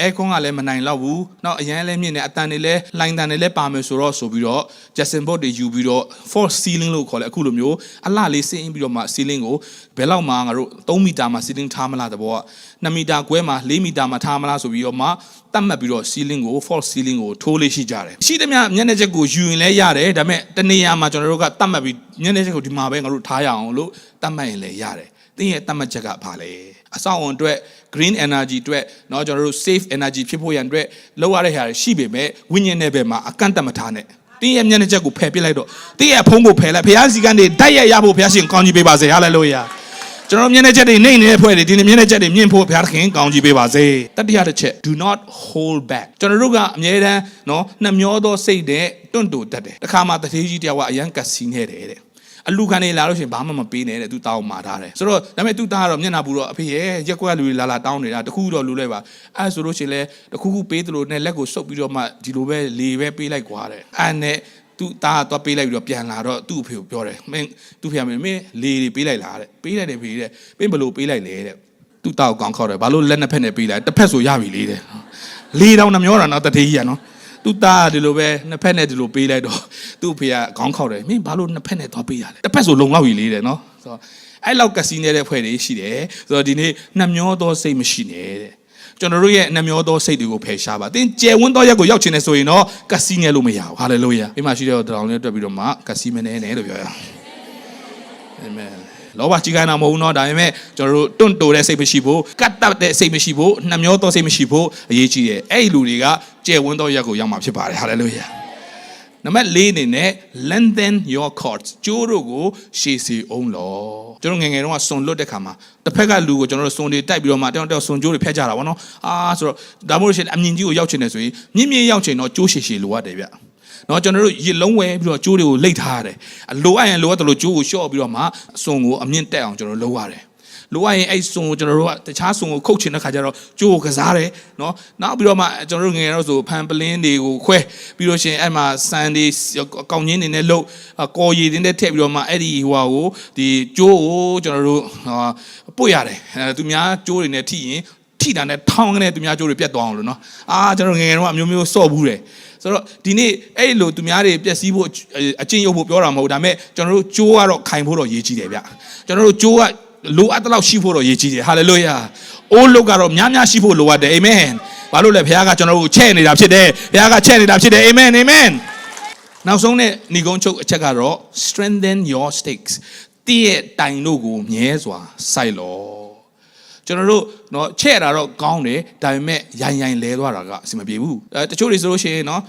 A: အဲကွန်ကလည်းမနိုင်တော့ဘူး။နောက်အရန်လည်းမြင့်နေအတန်တွေလည်းလိုင်းတန်တွေလည်းပါမယ်ဆိုတော့ဆိုပြီးတော့ Jackson Board တွေယူပြီးတော့ false ceiling လို့ခေါ်လဲအခုလိုမျိုးအလှလေးဆင်းပြီးတော့မှ ceiling ကိုဘယ်လောက်မှငါတို့3မီတာမှ ceiling ထားမလားတဘောက2မီတာခွဲမှ4မီတာမှထားမလားဆိုပြီးတော့မှတတ်မှတ်ပြီးတော့ ceiling ကို false ceiling ကိုထိုးလေးရှိကြတယ်။ရှိသမျှမျက်နှာချက်ကိုယူရင်လည်းရတယ်ဒါပေမဲ့တနေရာမှာကျွန်တော်တို့ကတတ်မှတ်ပြီးမျက်နှာချက်ကိုဒီမှာပဲငါတို့ထားရအောင်လို့တတ်မှတ်ရင်လည်းရတယ်။တင်းရဲ့တတ်မှတ်ချက်ကဘာလဲ။ အဆောင်အုံအတွက် green energy အတွက်เนาะကျွန်တော်တို့ safe energy ဖြစ်ဖို့ရန်အတွက်လောက်ရတဲ့ဟာတွေရှိပေမဲ့ဝိညာဉ်နယ်ပယ်မှာအကန့်အသတ်မထားနဲ့တင်းရဲ့မျက်နှာချက်ကိုဖယ်ပစ်လိုက်တော့တင်းရဲ့ဖုံးကိုဖယ်လိုက်ဘုရားစီကနေဓာတ်ရရဖို့ဘုရားရှင်ကောင်းကြီးပေးပါစေဟာလေလုယာကျွန်တော်မျက်နှာချက်တွေနှိမ့်နေတဲ့ဖွဲ့တွေဒီနေ့မျက်နှာချက်တွေမြင့်ဖို့ဘုရားခင်ကောင်းကြီးပေးပါစေတတိယတစ်ချက် do not hold back ကျွန်တော်တို့ကအမြဲတမ်းเนาะနှမျောသောစိတ်နဲ့တွန့်တူတတ်တယ်တခါမှတထေးကြီးတယောက်ကအရန်ကတ်စီနေတယ်တဲ့ အလူခံနေလာလို့ရှိရင်ဘာမှမပေးနဲ့တဲ့သူတောင်းမာထားတယ်ဆိုတော့ဒါပေမဲ့သူသားကတော့မျက်နှာပူတော့အဖေရဲ့ရက်ကွက်လူတွေလာလာတောင်းနေတာတခုတော့လူလိုက်ပါအဲဆိုလို့ရှိရင်လဲတခုခုပေးသလိုနဲ့လက်ကိုစုပ်ပြီးတော့မှဒီလိုပဲလေပဲပေးလိုက်ကွာတဲ့အဲနဲ့သူသားကတော့ပေးလိုက်ပြီးတော့ပြန်လာတော့သူ့အဖေကိုပြောတယ်မင်းသူ့ဖေကမင်းလေတွေပေးလိုက်လားတဲ့ပေးလိုက်တယ်ဖေတဲ့မင်းဘယ်လိုပေးလိုက်လဲတဲ့သူ့တောက်ကောင်းခောက်တယ်ဘာလို့လက်နှစ်ဖက်နဲ့ပေးလိုက်တစ်ဖက်ဆိုရပြီလေတဲ့လေတောင်နှမျောတာနော်တထေးကြီးကနော် သူသားဒီလိုပဲနှစ်ဖက်နဲ့ဒီလိုပေးလိုက်တော့သူ့ဖေကခေါင်းခောက်တယ်မင်းဘာလို့နှစ်ဖက်နဲ့သွားပေးရလဲတစ်ဖက်ဆိုလုံလောက်ပြီလေတဲ့နော်ဆိုတော့အဲ့လောက်ကစီနေတဲ့ဖွဲ့တွေရှိတယ်ဆိုတော့ဒီနေ့နှမျောသောစိတ်မရှိနဲ့တဲ့ကျွန်တော်တို့ရဲ့နှမျောသောစိတ်တွေကိုဖယ်ရှားပါသင်ကျယ်ဝန်းသောရက်ကိုရောက်ချင်တယ်ဆိုရင်တော့ကစီနေလို့မရဘူးဟာလေလုယာဒီမှာရှိတဲ့တောင်လေးတွက်ပြီးတော့မှကစီမနေနဲ့လို့ပြောရအောင်အာမင် လောဘကြီးကိုင်းတာမဟုတ်ဘူးเนาะဒါပေမဲ့ကျွန်တော်တို့တွန့်တိုတဲ့စိတ်မရှိဖို့ကတ်တပ်တဲ့စိတ်မရှိဖို့နှမျောသောစိတ်မရှိဖို့အရေးကြီးတယ်အဲ့ဒီလူတွေကကျယ်ဝန်းသောရက်ကိုရောက်မှာဖြစ်ပါတယ်ဟာလေလုယာနံပါတ်၄အနေနဲ့ lengthen your cords ကျိုးတို့ကိုရှည်စီအောင်လောကျွန်တော်ငယ်ငယ်တုန်းကစွန်လွတ်တဲ့ခါမှာတစ်ဖက်ကလူကိုကျွန်တော်တို့စွန်တွေတိုက်ပြီးတော့မှတောင်တောင်စွန်ကျိုးတွေဖျက်ကြတာဗောနော်အာဆိုတော့ဒါမှမဟုတ်ရှင်အမြင့်ကြီးကိုရောက်ချင်တယ်ဆိုရင်မြင့်မြင့်ရောက်ချင်တော့ကျိုးရှည်ရှည်လိုရတယ်ဗျ နော်ကျွန်တော်တို့ရေလုံးဝဲပြီးတော့ကျိုးတွေကိုလိတ်ထားရတယ်အလိုအပ်ရင်လိုအပ်တယ်လို့ကျိုးကိုလျှော့ပြီးတော့မှစွန်ကိုအမြင့်တက်အောင်ကျွန်တော်လုပ်ရတယ်လိုအပ်ရင်အဲ့စုံကိုကျွန်တော်တို့ကတခြားစုံကိုခုတ်ချင်တဲ့ခါကျတော့ကြိုးကိုကစားတယ်နော်နောက်ပြီးတော့မှကျွန်တော်တို့ငယ်ငယ်တော့ဆိုဖန်ပလင်းတွေကိုခွဲပြီးတော့ရှင်အဲ့မှာစန်ဒီကောင်းချင်းနေနဲ့လှုပ်ကော်ရည်တင်းနဲ့ထည့်ပြီးတော့မှအဲ့ဒီဟိုဟာကိုဒီကြိုးကိုကျွန်တော်တို့ဟာပုတ်ရတယ်အဲသူများကြိုးတွေနဲ့ထိရင်ထိတာနဲ့ထောင်းကနေသူများကြိုးတွေပြတ်သွားအောင်လို့နော်အာကျွန်တော်ငယ်ငယ်တော့အမျိုးမျိုးစော့ဘူးတယ် ဆိုတော့ဒီနေ့အဲ့လိုသူများတွေပျက်စီးဖို့အကျင့်ရုပ်ဖို့ပြောတာမဟုတ်ဒါပေမဲ့ကျွန်တော်တို့ကြိုးကတော့ခိုင်ဖို့တော့ရေးကြည့်တယ်ဗျကျွန်တော်တို့ကြိုးကလိုအပ်တဲ့လောက်ရှိဖို့တော့ရည်ကြီးတယ်ဟာလေလုယာအိုးလုတ်ကတော့များများရှိဖို့လိုအပ်တယ်အာမင်ဘာလို့လဲဘုရားကကျွန်တော်တို့ကိုချဲ့နေတာဖြစ်တယ်ဘုရားကချဲ့နေတာဖြစ်တယ်အာမင်အာမင်နောက်ဆုံးနဲ့ဏီကုန်းချုပ်အချက်ကတော့ strengthen your stakes တည့်ရဲ့တိုင်တို့ကိုမြဲစွာစိုက်လော ကျွန်တော်တို့เนาะချဲ့တာတော့ကောင်းတယ်ဒါပေမဲ့ရိုင်ရိုင်လဲသွားတာကအဆင်မပြေဘူးအဲတချို့တွေဆိုလို့ရှိရင်เนาะ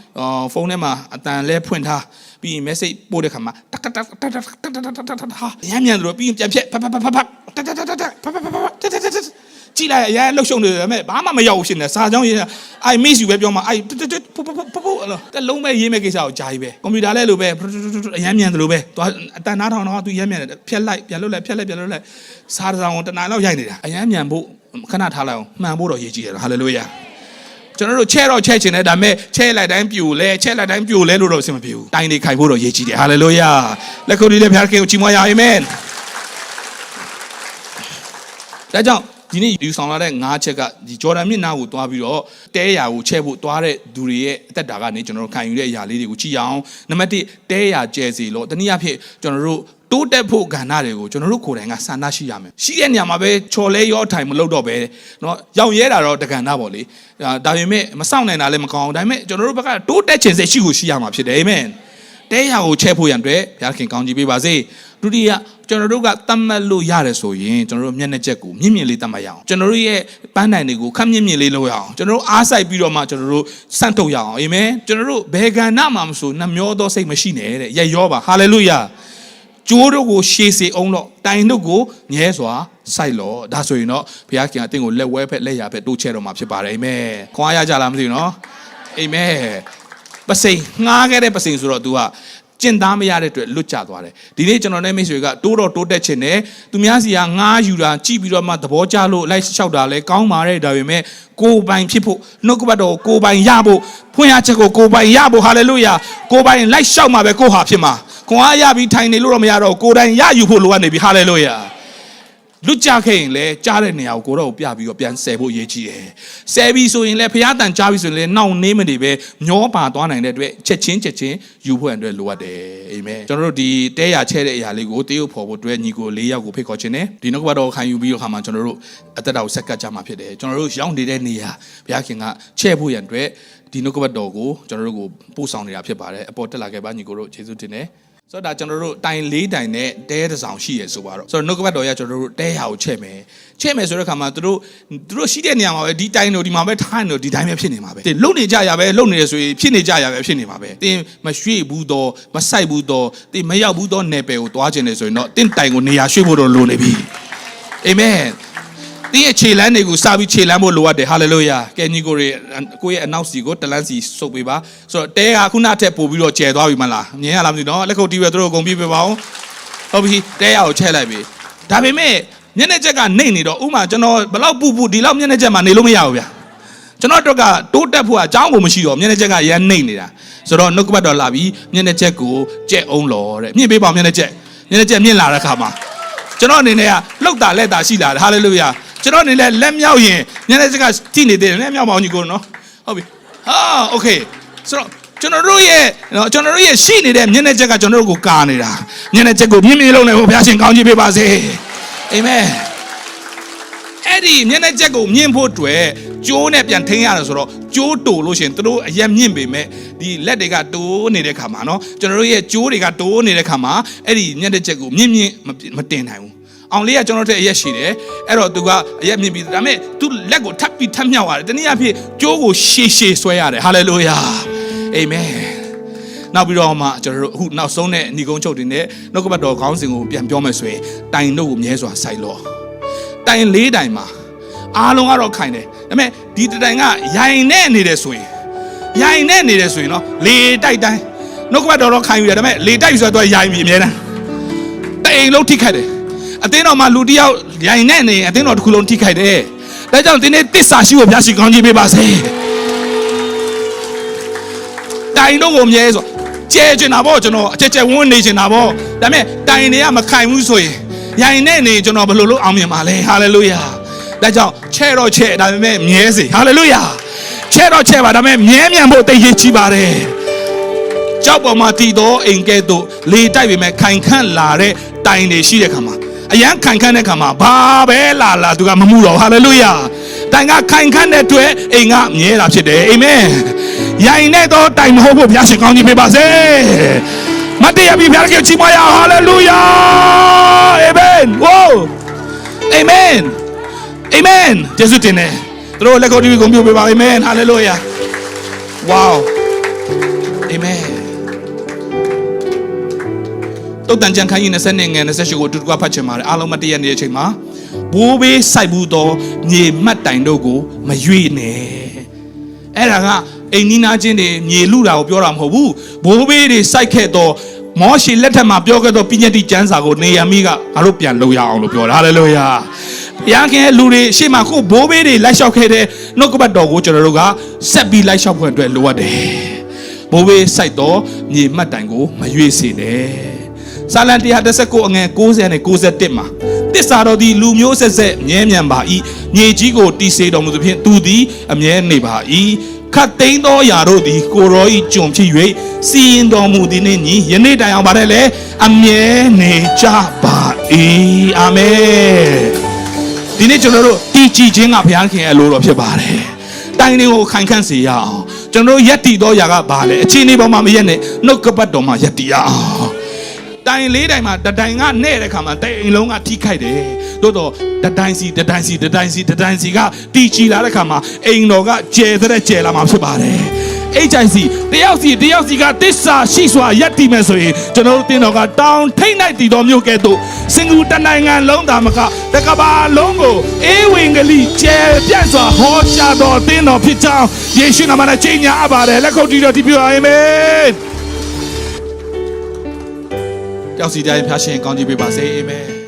A: ဖုန်းထဲမှာအတန်လဲဖွင့်ထားပြီးရင် message ပို့တဲ့ခါမှာတကတကတကတကတကတကတကဟာရမ်းမြန်တယ်လို့ပြီးရင်ပြန်ဖြက်ဖဖဖဖဖတကတကတကဖဖဖဖတကတက ကြည့်လိုက်အရင်လှုပ်ရှုံနေတယ်မဲ့ဘာမှမရောက်ဘူးရှင်နေစာကြောင်းရေးအိုင် miss you ပဲပြောမှာအိုင်ပပပပပအဲ့လိုတလုံးပဲရေးမဲ့ကိစ္စကိုဂျာကြီးပဲကွန်ပျူတာလဲလို့ပဲအရမ်းမြန်တယ်လို့ပဲသွားအတန်နားထောင်တော့သူရမ်းမြန်တယ်ဖြက်လိုက်ပြန်လွတ်လိုက်ဖြက်လိုက်ပြန်လွတ်လိုက်စာတစ်စောင်ကိုတနားလောက်ရိုက်နေတာအရမ်းမြန်ဖို့ခဏထားလိုက်အောင်မှန်ဖို့တော့ရေးကြည့်ရဟာလေလုယာကျွန်တော်တို့ချဲတော့ချဲချင်တယ်ဒါပေမဲ့ချဲလိုက်တိုင်းပြိုလဲချဲလိုက်တိုင်းပြိုလဲလို့တော့အဆင်မပြေဘူးတိုင်းနေခိုင်ဖို့တော့ရေးကြည့်တယ်ဟာလေလုယာလက်ခုပ်လေးလည်းဖခင်ကိုချီးမွမ်းရအောင်အာမင်ဒါကြောင့် ဒီနေ့ယူဆောင်လာတဲ့၅ချက်ကဒီဂျော်ဒန်မြစ်နားကိုသွားပြီးတော့တဲရာကိုချဲ့ဖို့သွားတဲ့သူတွေရဲ့အသက်တာကနေကျွန်တော်တို့ခံယူတဲ့အရာလေးတွေကိုကြည့်အောင်နံပါတ်1တဲရာကျဲစီလို့တနည်းအားဖြင့်ကျွန်တော်တို့တိုးတက်ဖို့ကဏ္ဍတွေကိုကျွန်တော်တို့ကိုယ်တိုင်ကစန္ဒရှိရမယ်ရှိတဲ့နေရာမှာပဲချော်လဲရောထိုင်မလုပ်တော့ပဲเนาะရောင်ရဲတာတော့တကဏ္ဍပေါ့လေဒါပေမဲ့မစောင့်နိုင်တာလည်းမကောင်းဘူးဒါပေမဲ့ကျွန်တော်တို့ဘက်ကတိုးတက်ခြင်းစိတ်ရှိကိုရှိရမှာဖြစ်တယ်အာမင် တဲရာကိုချဲ့ဖို့ရန်အတွက်ဘုရားခင်ကောင်းကြီးပေးပါစေဒုတိယကျွန်တော်တို့ကတတ်မှတ်လို့ရတယ်ဆိုရင်ကျွန်တော်တို့မျက်နှာချက်ကိုမြင့်မြင့်လေးတတ်မှတ်ရအောင်ကျွန်တော်တို့ရဲ့ပန်းတိုင်တွေကိုခက်မြင့်မြင့်လေးလုပ်ရအောင်ကျွန်တော်တို့အားစိုက်ပြီးတော့မှကျွန်တော်တို့စန့်ထုတ်ရအောင်အာမင်ကျွန်တော်တို့ဘယ်ကဏ္ဍမှာမဆိုနှမျောသောစိတ်မရှိနဲ့တဲ့ရရောပါဟာလေလုယာကျိုးတို့ကိုရှေးစေအောင်တော့တိုင်တို့ကိုမြဲစွာစိုက်လောဒါဆိုရင်တော့ဘုရားခင်အသင်ကိုလက်ဝဲဖက်လက်ရဖက်တိုးချဲတော့မှာဖြစ်ပါတယ်အာမင်ခွန်အားရကြလားမသိဘူးနော်အာမင် ပစိန်ငှားခဲ့တဲ့ပစိန်ဆိုတော့ तू ကကျင့်သားမရတဲ့အတွက်လွတ်ကျသွားတယ်ဒီနေ့ကျွန်တော်နဲ့မိတ်ဆွေကတိုးတော့တိုးတက်ချင်တယ်သူများစီကငားယူတာကြည့်ပြီးတော့မှသဘောကျလို့လိုက်လျှောက်တာလဲကောင်းပါတယ်ဒါပေမဲ့ကိုယ်ပိုင်ဖြစ်ဖို့နှုတ်ကပတ်တော်ကိုယ်ပိုင်ရဖို့ဖွင့်ရချက်ကိုကိုယ်ပိုင်ရဖို့ဟာလေလုယာကိုယ်ပိုင်လိုက်လျှောက်မှာပဲကိုယ်ဟာဖြစ်မှာခွန်အားရပြီးထိုင်နေလို့တော့မရတော့ကိုယ်တိုင်ရယူဖို့လိုအပ်နေပြီဟာလေလုယာ လွတ်ကြခဲ့ရင်လည်းကြားတဲ့နေရာကိုကိုတော့ပြပြီးတော့ပြန်ဆယ်ဖို့ရေးကြည့်တယ်။ဆယ်ပြီးဆိုရင်လည်းဖျားတန်ကြားပြီးဆိုရင်လည်းနှောင့်နှေးမနေပဲမျောပါသွားနိုင်တဲ့အတွက်ချက်ချင်းချက်ချင်းယူဖို့အတွက်လိုအပ်တယ်။အာမင်။ကျွန်တော်တို့ဒီတဲရချဲတဲ့အရာလေးကိုတေးရုပ်ဖော်ဖို့အတွက်ညီကို၄ယောက်ကိုဖိတ်ခေါ်ခြင်းနဲ့ဒီနောက်ကဘတော်ခံယူပြီးတော့ခါမှာကျွန်တော်တို့အသက်တာကိုဆက်ကပ်ကြမှာဖြစ်တယ်။ကျွန်တော်တို့ရောက်နေတဲ့နေရာဘုရားခင်ကချဲ့ဖို့ရန်အတွက်ဒီနောက်ကဘတော်ကိုကျွန်တော်တို့ကိုပို့ဆောင်နေတာဖြစ်ပါတယ်။အပေါ်တက်လာခဲ့ပါညီကိုတို့ယေရှုတင်တယ်။ ဆိုတော့ဒါကျွန်တော်တို့တိုင်၄တိုင်နဲ့တဲတစ်ဆောင်ရှိရဆိုပါတော့ဆိုတော့နှုတ်ကပတ်တော်ရကျွန်တော်တို့တဲဟာကိုချက်မယ်ချက်မယ်ဆိုတဲ့ခါမှာသူတို့သူတို့ရှိတဲ့နေရာမှာပဲဒီတိုင်တို့ဒီမှာပဲထိုင်တို့ဒီတိုင်းပဲဖြစ်နေမှာပဲတင်လုံနေကြရပဲလုံနေရဆိုရင်ဖြစ်နေကြရပဲဖြစ်နေမှာပဲတင်မရွှေ့ဘူးတော့မဆိုင်ဘူးတော့တင်မရောက်ဘူးတော့နယ်ပယ်ကိုသွားခြင်းနေဆိုရင်တော့တင်တိုင်ကိုနေရာရွှေ့ဖို့တော့လိုနေပြီအာမင် တင်းရဲ့ခြေလမ်းတွေကိုစပြီးခြေလမ်းဖို့လိုအပ်တယ်ဟာလေလုယာကဲညီကိုရေကိုရဲ့အနောက်စီကိုတလန်းစီစုပ်ပေးပါဆိုတော့တဲဟာခုနထက်ပို့ပြီးတော့ကျဲသွားပြီမလားမြင်ရလားမသိဘူးနော်လက်ခုပ်တီးပဲတို့အကုန်ပြပေးပါအောင်ဟုတ်ပြီတဲရကိုချဲ့လိုက်ပြီဒါပေမဲ့မျက်နှာချက်ကနေနေတော့ဥမာကျွန်တော်ဘလောက်ပူပူဒီလောက်မျက်နှာချက်မှာနေလို့မရဘူးဗျာကျွန်တော်တို့ကတိုးတက်ဖို့အကြောင်းကိုမရှိတော့မျက်နှာချက်ကရမ်းနေနေတာဆိုတော့နှုတ်ကပတ်တော်လာပြီးမျက်နှာချက်ကိုကြက်အောင်လောတဲ့မြင့်ပေးပါမျက်နှာချက်မျက်နှာချက်မြင့်လာတဲ့ခါမှာ ကျွန်တော်အနေနဲ့ကလှုပ်တာလက်တာရှိလာတယ်ဟာလေလုယာကျွန်တော်အနေနဲ့လက်မြောက်ရင်ညနေစကတိနေသေးတယ်လက်မြောက်ပါအောင်ညီကိုနော်ဟုတ်ပြီဟာโอเคဆိုတော့ကျွန်တော်တို့ရဲ့နော်ကျွန်တော်တို့ရဲ့ရှိနေတဲ့မျက်နှာချက်ကကျွန်တော်တို့ကိုကာနေတာမျက်နှာချက်ကိုမြင့်မြင့်လုံးနဲ့ဘုရားရှင်ကောင်းချီးပေးပါစေအာမင် အဲ့ဒီမျက်နှာချက်ကိုမြင့်ဖို့အတွက်ကျိုးနဲ့ပြန်ထိန်းရတယ်ဆိုတော့ကျိုးတူလို့ရှင်သူတို့အရက်မြင့်ပေမဲ့ဒီလက်တွေကတိုးနေတဲ့ခါမှာနော်ကျွန်တော်တို့ရဲ့ကျိုးတွေကတိုးနေတဲ့ခါမှာအဲ့ဒီမျက်နှာချက်ကိုမြင့်မြင့်မတင်နိုင်ဘူးအောင်လေးကကျွန်တော်တို့အရက်ရှိတယ်အဲ့တော့သူကအရက်မြင့်ပြီးဒါပေမဲ့သူလက်ကိုထပ်ပြီးထပ်မြောက်ရတယ်တနည်းအားဖြင့်ကျိုးကိုရှည်ရှည်ဆွဲရတယ်ဟာလေလုယာအာမင်နောက်ပြီးတော့မှကျွန်တော်တို့အခုနောက်ဆုံးတဲ့ညီကုန်းချုပ်တင်တဲ့နှုတ်ကပတ်တော်ခေါင်းစဉ်ကိုပြန်ပြောမယ်ဆိုရင်တိုင်တို့ကိုမြဲစွာဆိုင်လော့ တိုင်လေးတိုင်မှာအားလုံးကတော့ခိုင်တယ်ဒါပေမဲ့ဒီတစ်တိုင်ကရိုင်နဲ့နေတယ်ဆိုရင်ရိုင်နဲ့နေတယ်ဆိုရင်နော်လေတိုက်တိုင်းနှုတ်ကပတ်တော်တော့ခိုင်ယူတယ်ဒါပေမဲ့လေတိုက်ဆိုတော့ရိုင်ပြီအများတန်းတအိမ်လုံးထိခိုက်တယ်အသင်းတော်မှာလူတစ်ယောက်ရိုင်နဲ့နေရင်အသင်းတော်တစ်ခုလုံးထိခိုက်တယ်ဒါကြောင့်ဒီနေ့တစ္ဆာရှိဖို့ဘုရားရှိခိုးကြီးပေးပါစေတိုင်တော့ကိုမြဲဆိုကျဲကျင်တာပေါ့ကျွန်တော်အချက်ချက်ဝန်းနေကျင်တာပေါ့ဒါပေမဲ့တိုင်တွေကမခိုင်ဘူးဆိုရင် ရိုင်နဲ့နေကျွန်တော်ဘယ်လိုလုပ်အောင်မြင်ပါလဲဟာလေလုယာဒါကြောင့်ချဲ့တော့ချဲ့ဒါပေမဲ့မြဲစေဟာလေလုယာချဲ့တော့ချဲ့ပါဒါပေမဲ့မြဲမြံဖို့တိတ်ရကြီးပါတယ်ကြောက်ပေါ်မှာတည်သောအိမ်ကဲ့သို့လေတိုက်ပေမဲ့ခိုင်ခန့်လာတဲ့တိုင်တွေရှိတဲ့ခါမှာအရန်ခိုင်ခန့်တဲ့ခါမှာဘာပဲလာလာသူကမမှုတော့ဟာလေလုယာတိုင်ကခိုင်ခန့်တဲ့အတွက်အိမ်ကမြဲတာဖြစ်တယ်အာမင်ရိုင်နဲ့တော့တိုင်မဟုတ်ဘူးဘုရားရှင်ကောင်းကြီးပေးပါစေ မတ်တရားပြီးဘုရားကချီးမွမ်းရအောင်ဟာလေလုယာအာမင်ဝိုးအာမင်အာမင်ယေရှုတင်တယ်သူတို့လက်ကိုတီးပြီးဂုဏ်ပြုပေးပါအာမင်ဟာလေလုယာဝေါအာမင်တုတ်တန်ကြံခိုင်းရင်20နဲ့ငယ်28ကိုအတူတူကဖတ်ချင်ပါတယ်အားလုံးမတည့်ရနေတဲ့အချိန်မှာဘိုးဘေးစိုက်ဘူးသောမြေမှတ်တိုင်တို့ကိုမရွေ့နဲ့အဲ့ဒါကအိမ်နီးနားချင်းတွေမြေလူတာကိုပြောတာမဟုတ်ဘူးဘိုးဘေးတွေစိုက်ခဲ့သော မောရှေလက်ထက်မှာပြောခဲ့သောပြည့်ညတ်တိကျမ်းစာကိုနေရမိကငါတို့ပြန်လုပ်ရအောင်လို့ပြောတာဟာလေလုယာဘုရားခင်ရဲ့လူတွေရှေ့မှာကိုဘိုးဘေးတွေလိုက်လျှောက်ခဲ့တဲ့နှုတ်ကပတ်တော်ကိုကျွန်တော်တို့ကဆက်ပြီးလိုက်လျှောက်ဖွယ်အတွက်လိုအပ်တယ်ဘိုးဘေးစိုက်သောမြေမှတ်တိုင်ကိုမရွေ့စေနဲ့စာလံ119အငယ်60နဲ့61မှာတစ္ဆာတော်သည်လူမျိုးဆက်ဆက်မြဲမြံပါ၏မြေကြီးကိုတီစေတော်မူသဖြင့်သူသည်အမြဲနေပါ၏ ခတ်သိမ်းသောယာတို့သည်ကိုရောဤကြုံဖြစ်၍စီရင်တော်မူသည်နှင့်ညီယနေ့တိုင်အောင်ပါတယ်လေအမြဲနေကြပါ၏အာမင်ဒီနေ့ကျွန်တော်တို့တည်ကြည်ခြင်းကဘုရားခင်ရဲ့အလိုတော်ဖြစ်ပါတယ်တိုင်တွေကိုခိုင်ခန့်စေရအောင်ကျွန်တော်တို့ယက်တီသောယာကဘာလဲအချင်းလေးပေါ်မှာမရက်နဲ့နှုတ်ကပတ်တော်မှာယက်တီရအောင်တိုင်လေးတိုင်မှာတတိုင်ကနဲ့တဲ့ခါမှာတိုင်အိမ်လုံးကထိခိုက်တယ် တိုးတော့တတိုင်စီတတိုင်စီတတိုင်စီတတိုင်စီကတီချီလာတဲ့ခါမှာအိမ်တော်ကကျဲတဲ့ကျဲလာမှာဖြစ်ပါတယ် HIC တယောက်စီတယောက်စီကတစ္ဆာရှိစွာရက်တည်မယ်ဆိုရင်ကျွန်တော်တို့တင်းတော်ကတောင်းထိတ်နိုင်တည်တော်မျိုးကဲ့သို့စင်ကူတနိုင်ငံလုံးသားမကတကဘာလုံးကိုအေဝံဂေလိကျဲပြန့်စွာဟောကြားတော်တင်းတော်ဖြစ်ကြောင်းယေရှုနာမနဲ့ကြီးညာအပ်ပါတယ်လက်ခုပ်တီးတော်တည်ပြအာမင်ကြောက်စီတိုင်းဖျားရှင်ကောင်းကြီးပေးပါစေအာမင်